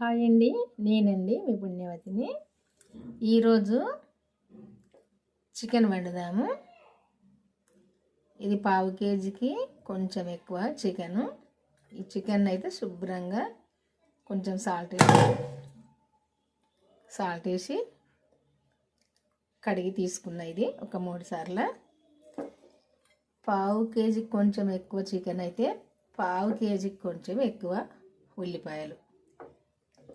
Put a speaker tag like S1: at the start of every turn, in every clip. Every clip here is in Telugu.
S1: హాయ్ అండి నేనండి మీ పుణ్యవతిని. ఈరోజు చికెన్ వండుదాము. ఇది పావు కేజీకి కొంచెం ఎక్కువ చికెను. ఈ చికెన్ అయితే శుభ్రంగా కొంచెం సాల్ట్ వేసి సాల్ట్ వేసి కడిగి తీసుకున్న ఇది ఒక మూడు సార్లు. పావు కేజీకి కొంచెం ఎక్కువ చికెన్ అయితే పావు కేజీకి కొంచెం ఎక్కువ ఉల్లిపాయలు.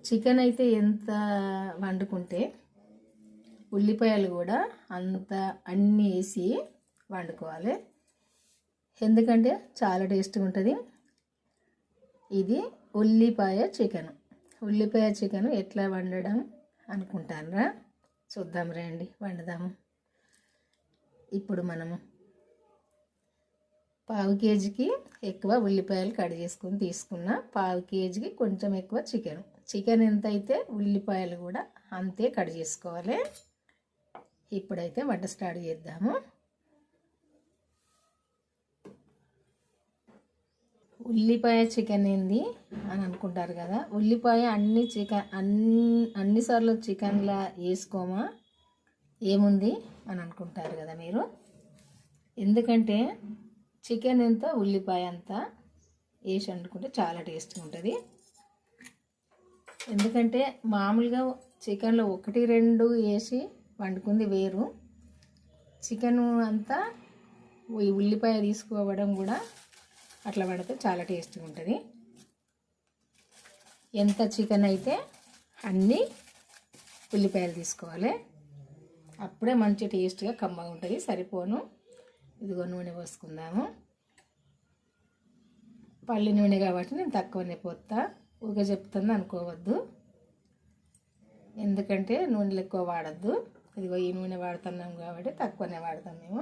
S1: చికెన్ అయితే ఎంత వండుకుంటే ఉల్లిపాయలు కూడా అంత అన్నీ వేసి వండుకోవాలి. ఎందుకంటే చాలా టేస్ట్గా ఉంటుంది. ఇది ఉల్లిపాయ చికెన్. ఉల్లిపాయ చికెన్ ఎట్లా వండడం అనుకుంటారా చూద్దాం రండి వండుదాము ఇప్పుడు మనము పావు కేజీకి ఎక్కువ ఉల్లిపాయలు కట్ చేసుకుని తీసుకున్న పావు కేజీకి కొంచెం ఎక్కువ చికెన్. చికెన్ ఎంత అయితే ఉల్లిపాయలు కూడా అంతే కట్ చేసుకోవాలి. ఇప్పుడైతే వంట స్టార్ట్ చేద్దాము. ఉల్లిపాయ చికెన్ ఏంది అని అనుకుంటారు కదా. ఉల్లిపాయ అన్ని చికెన్ అన్ని అన్నిసార్లు చికెన్లా వేసుకోమా? ఏముంది అని అనుకుంటారు కదా మీరు. ఎందుకంటే చికెన్ ఎంత ఉల్లిపాయ అంతా వేసి వండుకుంటే చాలా టేస్ట్గా ఉంటుంది. ఎందుకంటే మామూలుగా చికెన్లో ఒకటి రెండు వేసి వండుకుంది వేరు. చికెన్ అంతా ఈ ఉల్లిపాయ తీసుకోవడం కూడా అట్లా పడితే చాలా టేస్ట్గా ఉంటుంది. ఎంత చికెన్ అయితే అన్నీ ఉల్లిపాయలు తీసుకోవాలి. అప్పుడే మంచి టేస్ట్గా కమ్మగా ఉంటుంది. సరిపోను. ఇదిగో నూనె పోసుకుందాము. పల్లి నూనె కాబట్టి నేను తక్కువనే పోతా ఊగా చెప్తుంది అనుకోవద్దు. ఎందుకంటే నూనెలు ఎక్కువ వాడద్దు. ఇదిగో ఈ నూనె వాడుతున్నాం కాబట్టి తక్కువనే వాడతాం మేము.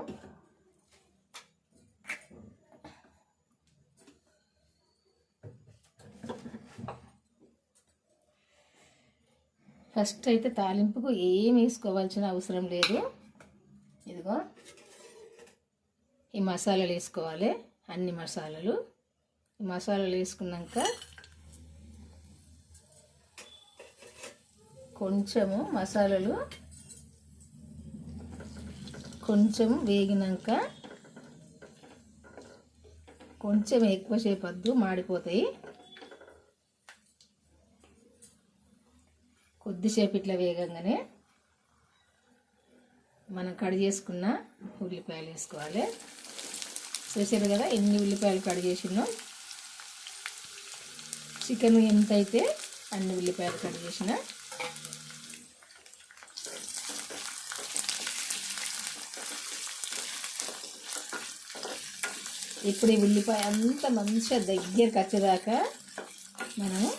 S1: ఫస్ట్ అయితే తాలింపుకు ఏం వేసుకోవాల్సిన అవసరం లేదు. ఇదిగో ఈ మసాలాలు వేసుకోవాలి. అన్ని మసాలాలు. ఈ మసాలాలు వేసుకున్నాక కొంచెము మసాలాలు కొంచెం వేగినాక కొంచెం ఎక్కువసేపు వద్దు మాడిపోతాయి. కొద్దిసేపు ఇట్లా వేగంగానే మనం కట్ చేసుకున్న ఉల్లిపాయలు వేసుకోవాలి. చూసారు కదా ఎన్ని ఉల్లిపాయలు కట్ చేసినాం? చికెన్ ఎంత అయితే అన్ని ఉల్లిపాయలు కట్ చేసిన ఇప్పుడు ఈ ఉల్లిపాయ అంతా మంచిగా దగ్గరికి వచ్చేదాకా మనము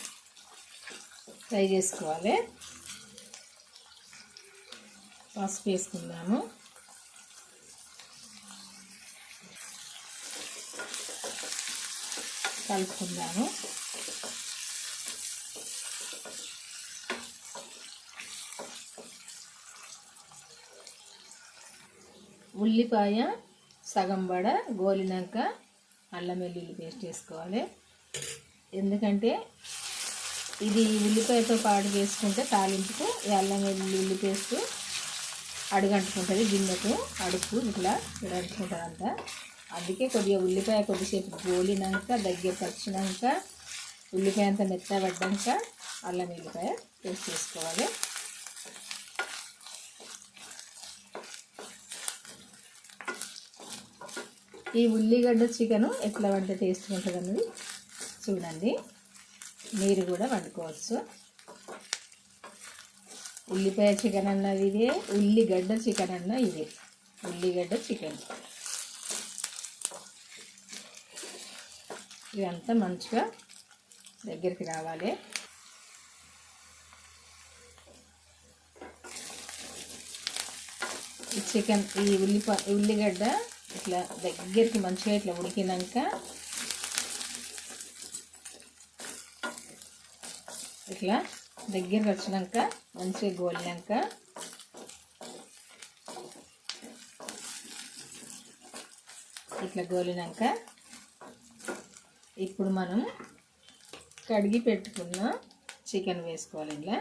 S1: ఫ్రై చేసుకోవాలి. పసుపు వేసుకుందాము. కలుపుకుందాము. ఉల్లిపాయ సగం బడ గోలినాక అల్లం వెల్లుల్లి పేస్ట్ వేసుకోవాలి. ఎందుకంటే ఇది ఉల్లిపాయతో పాటు వేసుకుంటే తాలింపుకు ఈ అల్లం వెల్లుల్లి పేస్ట్ అడుగంటుకుంటుంది గిన్నెకు అడుగు ఇట్లా ఇక్కడ అంతా అందుకే కొద్దిగా ఉల్లిపాయ కొద్దిసేపు గోలినాక దగ్గర వచ్చినాక ఉల్లిపాయ అంతా మెత్తబడ్డాక అల్లం వెల్లిపాయ పేస్ట్ చేసుకోవాలి ఈ ఉల్లిగడ్డ చికెను ఎట్లా వండితే టేస్ట్ ఉంటుంది అన్నది చూడండి. మీరు కూడా వండుకోవచ్చు. ఉల్లిపాయ చికెన్ అన్నది ఇదే ఉల్లిగడ్డ చికెన్ అన్న ఇదే. ఉల్లిగడ్డ చికెన్. ఇదంతా మంచిగా దగ్గరికి రావాలి. ఈ చికెన్ ఈ ఉల్లిపా ఉల్లిగడ్డ ఇట్లా దగ్గరికి మంచిగా ఇట్లా ఉడికినాక ఇట్లా దగ్గరికి వచ్చినాక మంచిగా గోలినాక ఇట్లా గోలినాక ఇప్పుడు మనం కడిగి పెట్టుకున్న చికెన్ వేసుకోవాలి ఇలా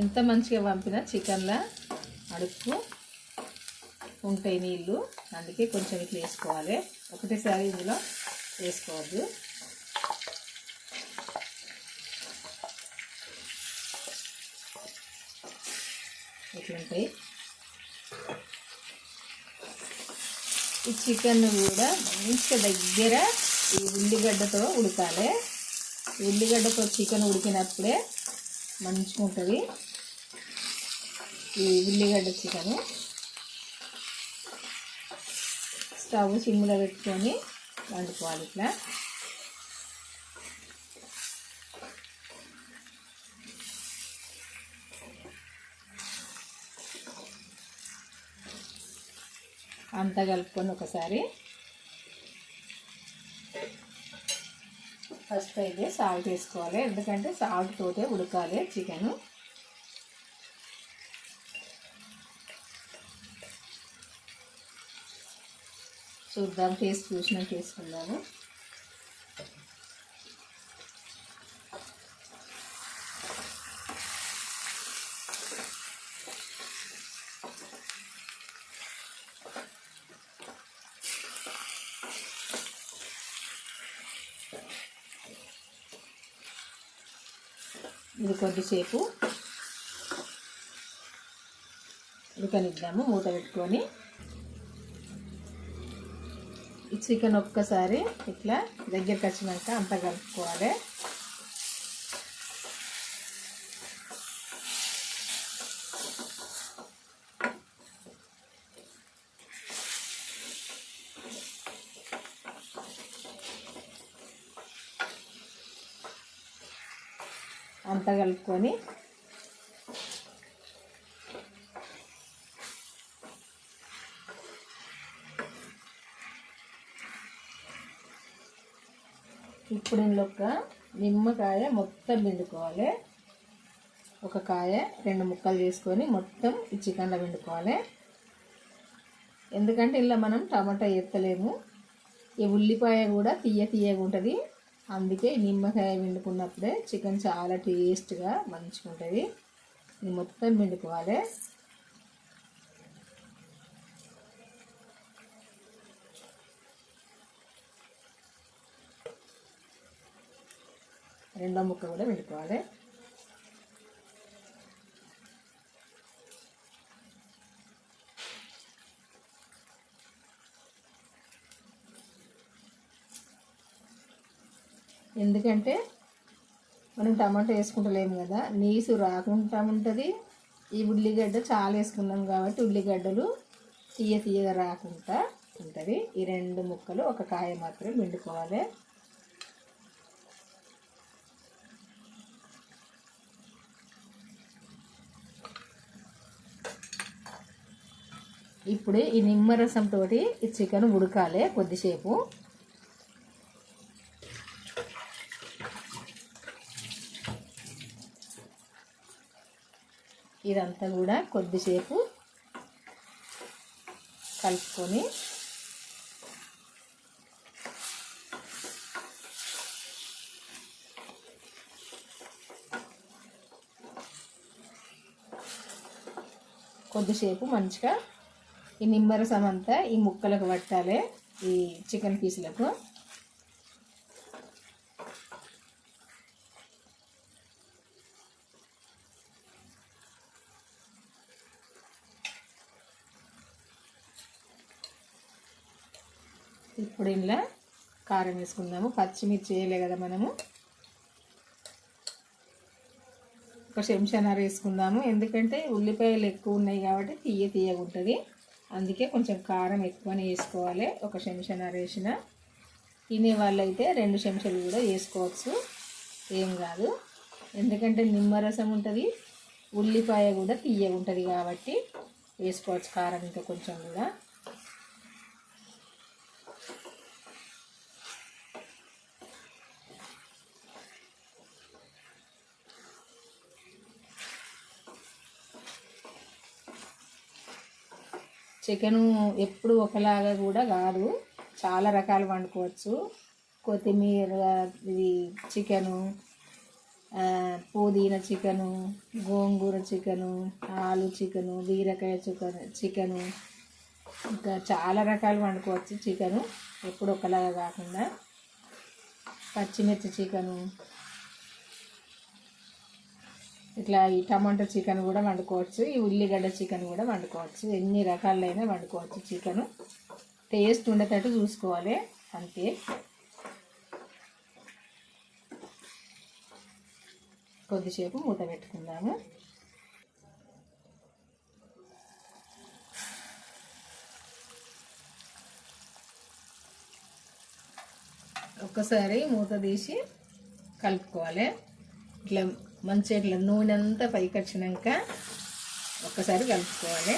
S1: ఎంత మంచిగా పంపినా చికెన్లో అడుక్కు ఉంటాయి నీళ్ళు. అందుకే కొంచెం ఇట్లా వేసుకోవాలి. ఒకటేసారి ఇందులో వేసుకోవద్దు. ఇట్లుంటాయి ఈ చికెన్ కూడా మంచిగా దగ్గర ఈ ఉల్లిగడ్డతో ఉడకాలి. ఉల్లిగడ్డతో చికెన్ ఉడికినప్పుడే మంచిగా ఉంటుంది. ఈ ఉల్లిగడ్డ చికెను. స్టవ్ సిమ్లో పెట్టుకొని వండుకోవాలి ఇట్లా. అంతా కలుపుకొని ఒకసారి ఫస్ట్ అయితే సాల్ట్ వేసుకోవాలి. ఎందుకంటే సాల్ట్ తోటే ఉడకాలి చికెను. చూద్దాం టేస్ట్ చూసినాక వేసుకుందాము ఇది కొద్దిసేపు ఉడకనిద్దాము మూత పెట్టుకొని. చికెన్ ఒక్కసారి ఇట్లా దగ్గరికి వచ్చినాక అంతా కలుపుకోవాలి. అంతా కలుపుకొని ఇప్పుడు ఇందులో ఒక నిమ్మకాయ మొత్తం పిండుకోవాలి. ఒక కాయ రెండు ముక్కలు చేసుకొని మొత్తం ఈ చికెన్లో పిండుకోవాలి. ఎందుకంటే ఇలా మనం టమాటా ఎత్తలేము. ఈ ఉల్లిపాయ కూడా తీయ తీయగా ఉంటుంది. అందుకే నిమ్మకాయ పిండుకున్నప్పుడే చికెన్ చాలా టేస్ట్గా మంచిగా ఉంటుంది ఇది మొత్తం పిండుకోవాలి. రెండో ముక్క కూడా పిండుకోవాలి. ఎందుకంటే మనం టమాటా వేసుకుంటలేము కదా. నీసు రాకుండా ఉంటుంది. ఈ ఉల్లిగడ్డ చాలా వేసుకున్నాం కాబట్టి ఉల్లిగడ్డలు తీయ తీయగా రాకుండా ఉంటుంది. ఈ రెండు ముక్కలు ఒక కాయ మాత్రం పిండుకోవాలి. ఇప్పుడు ఈ నిమ్మరసం తోటి ఈ చికెన్ ఉడకాలి కొద్దిసేపు. ఇదంతా కూడా కొద్దిసేపు కలుపుకొని కొద్దిసేపు మంచిగా ఈ నిమ్మరసం అంతా ఈ ముక్కలకు పట్టాలి ఈ చికెన్ పీసులకు. ఇప్పుడు ఇంట్లో కారం వేసుకుందాము. పచ్చిమిర్చి వేయలే కదా మనము. ఒక చెంచానర వేసుకుందాము. ఎందుకంటే ఉల్లిపాయలు ఎక్కువ ఉన్నాయి కాబట్టి తీయ తీయగా ఉంటుంది. అందుకే కొంచెం కారం ఎక్కువనే వేసుకోవాలి. ఒక చెంచానర వేసిన తినే వాళ్ళైతే రెండు చెంచాలు కూడా వేసుకోవచ్చు. ఏం కాదు. ఎందుకంటే నిమ్మరసం ఉంటుంది. ఉల్లిపాయ కూడా తీయగా ఉంటుంది కాబట్టి వేసుకోవచ్చు కారం ఇంకా కొంచెం కూడా. చికెను ఎప్పుడు ఒకలాగా కూడా కాదు. చాలా రకాలు వండుకోవచ్చు. కొత్తిమీర ఇది చికెను పుదీనా చికెను గోంగూర చికెను ఆలు చికెను బీరకాయ చికెన్ చికెను. ఇంకా చాలా రకాలు వండుకోవచ్చు చికెను. ఎప్పుడు ఒకలాగా కాకుండా. పచ్చిమిర్చి చికెను ఇట్లా ఈ టమాటో చికెన్ కూడా వండుకోవచ్చు ఈ ఉల్లిగడ్డ చికెన్ కూడా వండుకోవచ్చు ఎన్ని రకాలైనా వండుకోవచ్చు చికెను. టేస్ట్ ఉండేటట్టు చూసుకోవాలి అంతే. కొద్దిసేపు మూత పెట్టుకుందాము. ఒక్కసారి మూత తీసి కలుపుకోవాలి. ఇట్లా మంచిగా ఇట్లా నూనె అంతా పైకి వచ్చినాక ఒక్కసారి కలుపుకోవాలి.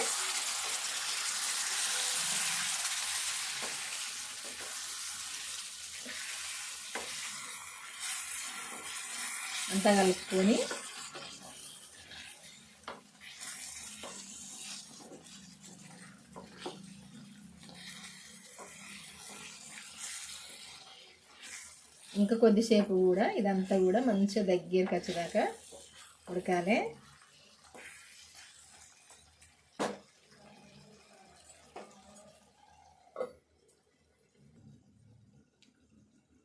S1: అంతా కలుపుకొని ఇంకా కొద్దిసేపు కూడా ఇదంతా కూడా మంచిగా దగ్గరికి వచ్చేదాకా ఉడకాలి.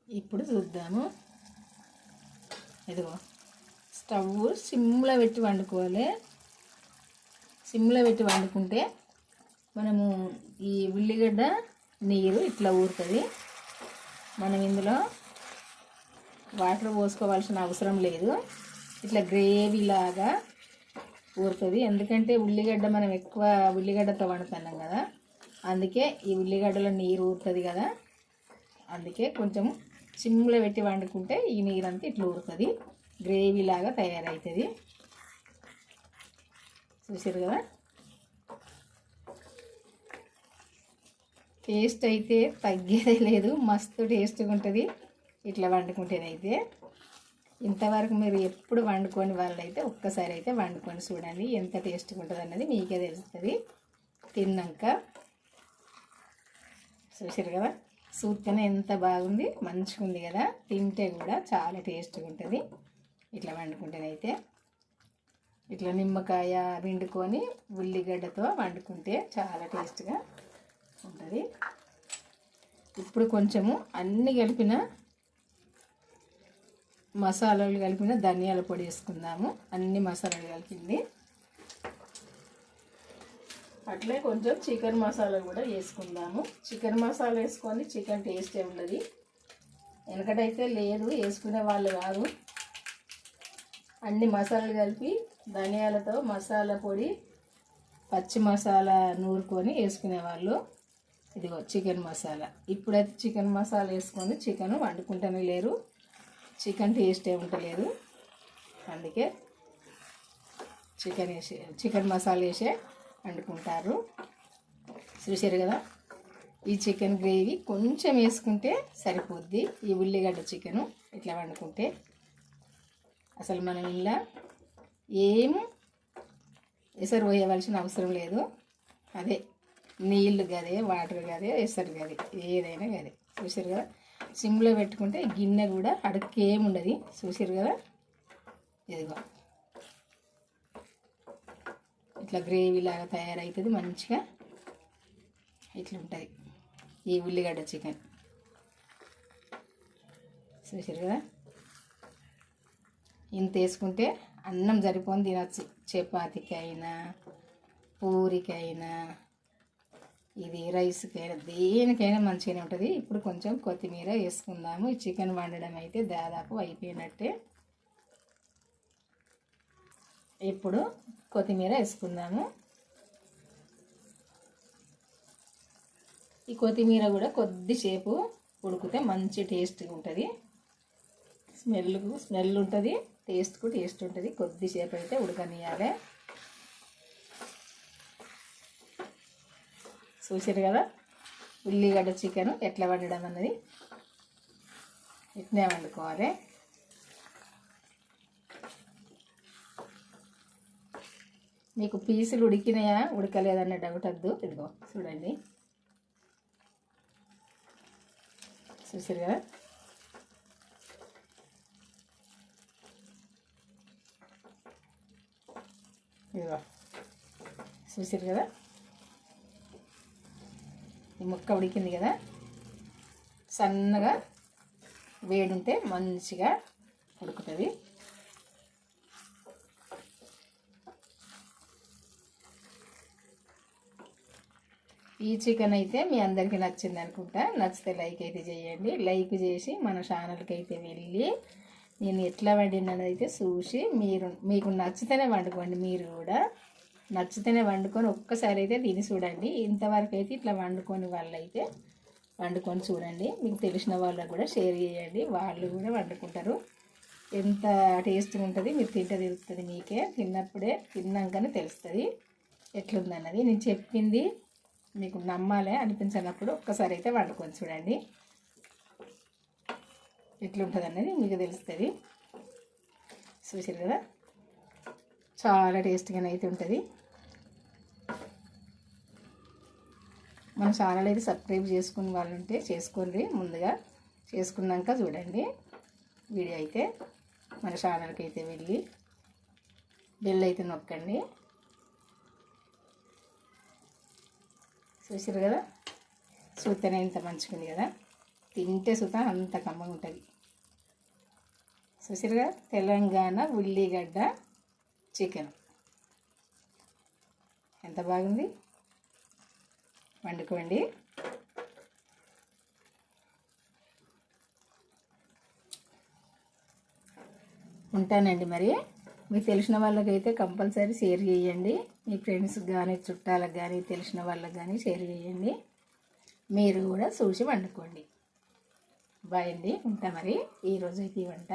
S1: ఇప్పుడు చూద్దాము. ఇదిగో స్టవ్ సిమ్లో పెట్టి వండుకోవాలి. సిమ్లో పెట్టి వండుకుంటే మనము ఈ ఉల్లిగడ్డ నీరు ఇట్లా ఊరుతుంది. మనం ఇందులో వాటర్ పోసుకోవాల్సిన అవసరం లేదు. ఇట్లా గ్రేవీ లాగా ఊరుతుంది. ఎందుకంటే ఉల్లిగడ్డ మనం ఎక్కువ ఉల్లిగడ్డతో వండుతున్నాం కదా. అందుకే ఈ ఉల్లిగడ్డలో నీరు ఊరుతుంది కదా. అందుకే కొంచెం సిమ్లో పెట్టి వండుకుంటే ఈ నీరంతా ఇట్లా ఊరుతుంది. గ్రేవీ లాగా తయారవుతుంది చూసారు కదా? టేస్ట్ అయితే తగ్గేదే లేదు. మస్తు టేస్ట్గా ఉంటుంది ఇట్లా వండుకుంటేనైతే ఇంతవరకు మీరు ఎప్పుడు వండుకొని వాళ్ళైతే ఒక్కసారి అయితే వండుకొని చూడండి ఎంత టేస్ట్గా ఉంటుంది అన్నది మీకే తెలుస్తుంది. తిన్నాక చూసారు కదా? చూస్తేనే ఎంత బాగుంది మంచిగా ఉంది కదా? తింటే కూడా చాలా టేస్ట్గా ఉంటుంది. ఇట్లా వండుకుంటేనైతే ఇట్లా నిమ్మకాయ విండుకొని ఉల్లిగడ్డతో వండుకుంటే చాలా టేస్ట్గా ఉంటుంది. ఇప్పుడు కొంచెము అన్ని కలిపిన మసాలాలు కలిపిన ధనియాల పొడి వేసుకుందాము. అన్ని మసాలాలు కలిపింది. అట్లే కొంచెం చికెన్ మసాలా కూడా వేసుకుందాము. చికెన్ మసాలా వేసుకొని చికెన్ టేస్టే ఉండదు. వెనకటైతే లేదు వేసుకునే వాళ్ళు కాదు అన్ని మసాలాలు కలిపి ధనియాలతో మసాలా పొడి పచ్చి మసాలా నూరుకొని వేసుకునేవాళ్ళు ఇదిగో చికెన్ మసాలా. ఇప్పుడైతే చికెన్ మసాలా వేసుకొని చికెన్ వండుకుంటూనే లేరు. చికెన్ టేస్ట్ ఏ ఉండలేదు అందుకే చికెన్ వేసి చికెన్ మసాలా వేసే వండుకుంటారు. చూసారు కదా? ఈ చికెన్ గ్రేవీ కొంచెం వేసుకుంటే సరిపోద్ది. ఈ ఉల్లిగడ్డ చికెను ఇట్లా వండుకుంటే. అసలు మనం ఇలా ఏం ఎసరు పోయవలసిన అవసరం లేదు. అదే నీళ్ళు గదే వాటర్ గదే ఎసరు గదే ఏదైనా గదే. చూసారు కదా? సిమ్లో పెట్టుకుంటే గిన్నె కూడా అడుక్కేం ఉండదు చూసారు కదా? ఇదిగో. ఇట్లా గ్రేవీ లాగా తయారవుతుంది మంచిగా. ఇట్లా ఉంటుంది ఈ ఉల్లిగడ్డ చికెన్. చూసారు కదా? ఇంత వేసుకుంటే అన్నం సరిపోని తినచ్చు. చపాతీకి అయినా పూరికైనా. ఇది రైస్కైనా దేనికైనా మంచిగానే ఉంటుంది. ఇప్పుడు కొంచెం కొత్తిమీర వేసుకుందాము. ఈ చికెన్ వండడం అయితే దాదాపు అయిపోయినట్టే. ఇప్పుడు కొత్తిమీర వేసుకుందాము. ఈ కొత్తిమీర కూడా కొద్దిసేపు ఉడికితే మంచి టేస్ట్గా ఉంటుంది. స్మెల్కు స్మెల్ ఉంటుంది. టేస్ట్కు టేస్ట్ ఉంటుంది. కొద్దిసేపు అయితే ఉడకనియాలి చూసారు కదా? ఉల్లిగడ్డ చికెన్ ఎట్లా వండడం అన్నది. ఇట్నే వండుకోవాలి. మీకు పీసులు ఉడికినాయా? ఉడకలేదన్న డౌట్ వద్దు. ఇదిగో చూడండి. చూసారు కదా? ఇదిగో చూసారు కదా? ముక్క ఉడికింది కదా? సన్నగా వేడుంటే మంచిగా ఉడుకుతుంది. ఈ చికెన్ అయితే మీ అందరికీ నచ్చింది అనుకుంటా. నచ్చితే లైక్ అయితే చేయండి. లైక్ చేసి మన ఛానల్కి అయితే వెళ్ళి నేను ఎట్లా వండినది అయితే చూసి మీరు మీకు నచ్చితేనే వండుకోండి. మీరు కూడా నచ్చితేనే వండుకొని ఒక్కసారి అయితే తిని చూడండి. ఇంతవరకు అయితే ఇట్లా వండుకొని వాళ్ళైతే వండుకొని చూడండి. మీకు తెలిసిన వాళ్ళకు కూడా షేర్ చేయండి. వాళ్ళు కూడా వండుకుంటారు. ఎంత టేస్ట్గా ఉంటుంది మీరు తింటే తెలుస్తుంది మీకే. తిన్నప్పుడే తిన్నాకనే తెలుస్తుంది ఎట్లుందన్నది. నేను చెప్పింది మీకు నమ్మాలే అనిపించినప్పుడు ఒక్కసారి అయితే వండుకొని చూడండి. ఎట్లుంటుంది అన్నది మీకు తెలుస్తుంది. చూసారు కదా? చాలా టేస్ట్గానే అయితే ఉంటుంది. మన ఛానల్ అయితే సబ్స్క్రైబ్ చేసుకుని వాళ్ళు ఉంటే చేసుకోండి. ముందుగా చేసుకున్నాక చూడండి. వీడియో అయితే మన ఛానల్కి అయితే వెళ్ళి బెల్ అయితే నొక్కండి. చూసారు కదా? సూతనే ఇంత మంచిగా ఉంది కదా? తింటే సుత అంత కమ్మగా ఉంటుంది. చూసారు కదా? తెలంగాణ ఉల్లిగడ్డ చికెన్. ఎంత బాగుంది? వండుకోండి. ఉంటానండి మరి. మీకు తెలిసిన వాళ్ళకైతే కంపల్సరీ షేర్ చేయండి. మీ ఫ్రెండ్స్కి కానీ చుట్టాలకు కానీ తెలిసిన వాళ్ళకి కానీ షేర్ చేయండి. మీరు కూడా చూసి వండుకోండి. బాయ్ అండి. ఉంటా మరి. ఈరోజు అయితే ఈ వంట.